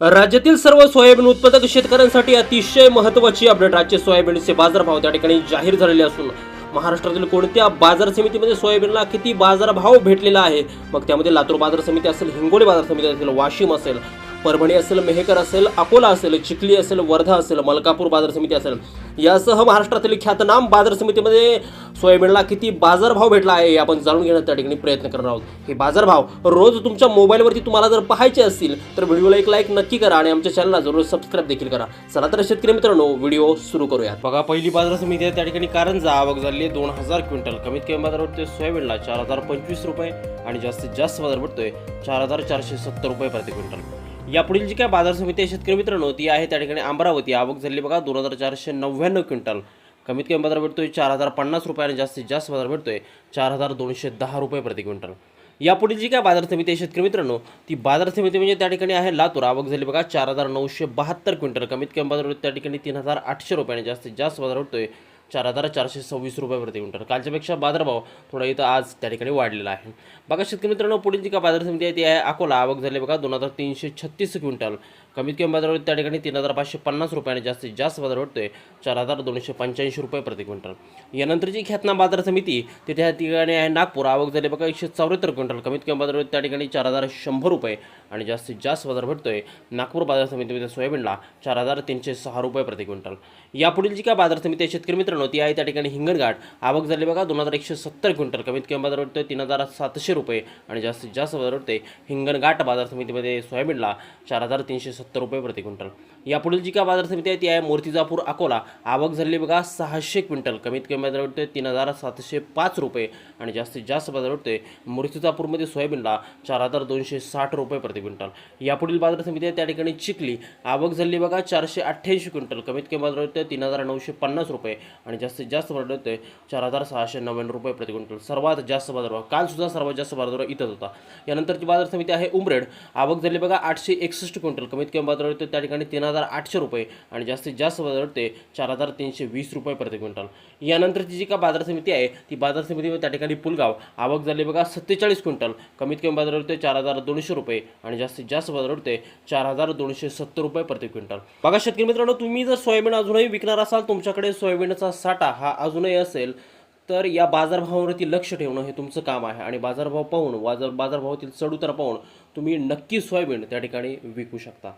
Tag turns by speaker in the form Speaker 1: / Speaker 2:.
Speaker 1: राज्यातील सर्व सोयाबीन उत्पादक शेतकऱ्यांसाठी अतिशय महत्त्वाची अपडेट. आजचे सोयाबीनचे बाजारभाव त्या ठिकाणी जाहीर झालेले असून महाराष्ट्रातील कोणत्या बाजार समितीमध्ये सोयाबीनला किती बाजारभाव भेटलेला आहे? मग त्यामध्ये लातूर बाजार समिती असेल हिंगोली बाजार समिती असेल वाशिम असेल परभणी असेल मेहकर असेल अकोला असेल चिखली असेल वर्धा असेल मलकापूर बाजार समिती असेल यासह महाराष्ट्रातील ख्यातनाम बाजार समितीमध्ये सोयाबीनला किती बाजारभाव भेटला आहे हे आपण जाणून घेण्याचा त्या ठिकाणी प्रयत्न करणार आहोत. हे बाजारभाव रोज तुमच्या मोबाईलवरती तुम्हाला जर पाहायचे असतील तर व्हिडिओला एक लाईक नक्की करा आणि आमच्या चॅनलला जरूर सबस्क्राईब देखील करा. चला तर शेतकरी मित्रांनो व्हिडिओ सुरू करूयात. बघा पहिली बाजार समिती आहे त्या ठिकाणी कारंजा आवक झाली आहे दोन हजार क्विंटल. कमीत कमी बाजार भेटतोय सोयाबीनला चार हजार पंचवीस रुपये आणि जास्तीत जास्त बाजार भेटतोय चार हजार चारशे सत्तर रुपये प्रति क्विंटल. यापुढील जी काय बाजार समिती आहे शेतकरी मित्रांनो ती आहे त्या ठिकाणी अमरावती. आवक झाली बघा दोन हजार चारशे नव्याण्णव क्विंटल. कमीत कमी बाजार भेटतोय चार हजार पन्नास रुपये आणि जास्तीत जास्त बाजार भेटतोय चार हजार दोनशे दहा रुपये प्रति क्विंटल. यापुढील जी काय बाजार समिती आहे शेतकरी मित्रांनो ती बाजार समिती म्हणजे त्या ठिकाणी आहे लातूर. आवक झाली बघा चार हजार नऊशे बहात्तर क्विंटल. कमीत कमी बाजार त्या ठिकाणी तीन हजार आठशे रुपये आणि जास्तीत जास्त बाजार भेटतोय चार हजार चारशे सव्वीस रुपये प्रति क्विंटल. कालच्यापेक्षा बाजारभाव थोडा इथं आज त्या ठिकाणी वाढलेला आहे. बघा शेतकरी मित्रांनो पुढील जी का बाजार समिती आहे ती आहे अकोला. आवक झाली बघा दोन हजार तीनशे छत्तीस क्विंटल. कमीत कमी बाजार त्या ठिकाणी तीन हजार पाचशे पन्नास रुपयाने जास्तीत जास्त बाजार वाटतोय चार हजार दोनशे पंच्याऐंशी रुपये प्रति क्विंटल. यानंतर जी ख्यातना बाजार समिती तिथे त्या ठिकाणी आहे नागपूर. आवक झाली बघा एकशे चौऱ्याहत्तर क्विंटल. कमीत कमी बाजार त्या ठिकाणी चार हजार शंभर रुपये. आणि जास्तीत जास्त बाजार भेटतो आहे नागपूर बाजार समितीमध्ये सोयाबीनला चार हजार तीनशे सहा रुपये प्रति क्विंटल. यापुढील जी काय बाजार समिती आहे शेतकरी मित्रांनो ती आहे त्या ठिकाणी हिंगणघाट. आवक झाली बघा दोन हजार एकशे सत्तर क्विंटल. कमीत कमी बाजार भेटतोय तीन हजार सातशे रुपये आणि जास्तीत जास्त बाजार भेटतोय हिंगणघाट बाजार समितीमध्ये सोयाबीनला चार हजार तीनशे सत्तर रुपये प्रति क्विंटल. यापुढील जी काय बाजार समिती आहे ती आहे मूर्तिजापूर अकोला. आवक झाली बघा सहाशे क्विंटल. कमीत कमी बाजार भेटतोय तीन हजार सातशे पाच रुपये आणि जास्तीत जास्त बाजार भेटतोय मूर्तिजापूरमध्ये सोयाबीनला चार हजार दोनशे साठ रुपये प्रति क्विंटल. यापुढील बाजार समिती त्या ठिकाणी चिखली. आवक झाली बघा चारशे अठ्ठ्याऐंशी क्विंटल. कमीत कमी बाजार होते तीन हजार नऊशे पन्नास रुपये आणि जास्तीत जास्त बाजार होते चार हजार सहाशे नव्याण्णव रुपये प्रति क्विंटल. सर्वात जास्त बाजारभाव काल सुद्धा सर्वात जास्त बाजारभाव इथंच होता. यानंतरची बाजार समिती आहे उमरेड. आवक झाली बघा आठशे एकसष्ट क्विंटल. कमीत कमी बाजार होते त्या ठिकाणी तीन हजार आठशे रुपये आणि जास्तीत जास्त बाजार होते चार हजार तीनशे वीस रुपये प्रति क्विंटल. यानंतरची जी का बाजार समिती आहे ती बाजार समिती त्या ठिकाणी पुलगाव. आवक झाली बघा सत्तेचाळीस क्विंटल. कमीत कमी बाजार होते चार हजार दोनशे रुपये आणि जास्तीत जास्त बाजार भेटते चार हजार दोनशे सत्तर रुपये प्रति क्विंटल. बघा शेतकरी मित्रांनो तुम्ही जर सोयाबीन अजूनही विकणार असाल तुमच्याकडे सोयाबीनचा साठा हा अजूनही असेल तर या बाजारभावावरती लक्ष ठेवणं हे तुमचं काम आहे. आणि बाजारभाव पाहून बाजार बाजारभावातील चढउतार पाहून तुम्ही नक्की सोयाबीन त्या ठिकाणी विकू शकता.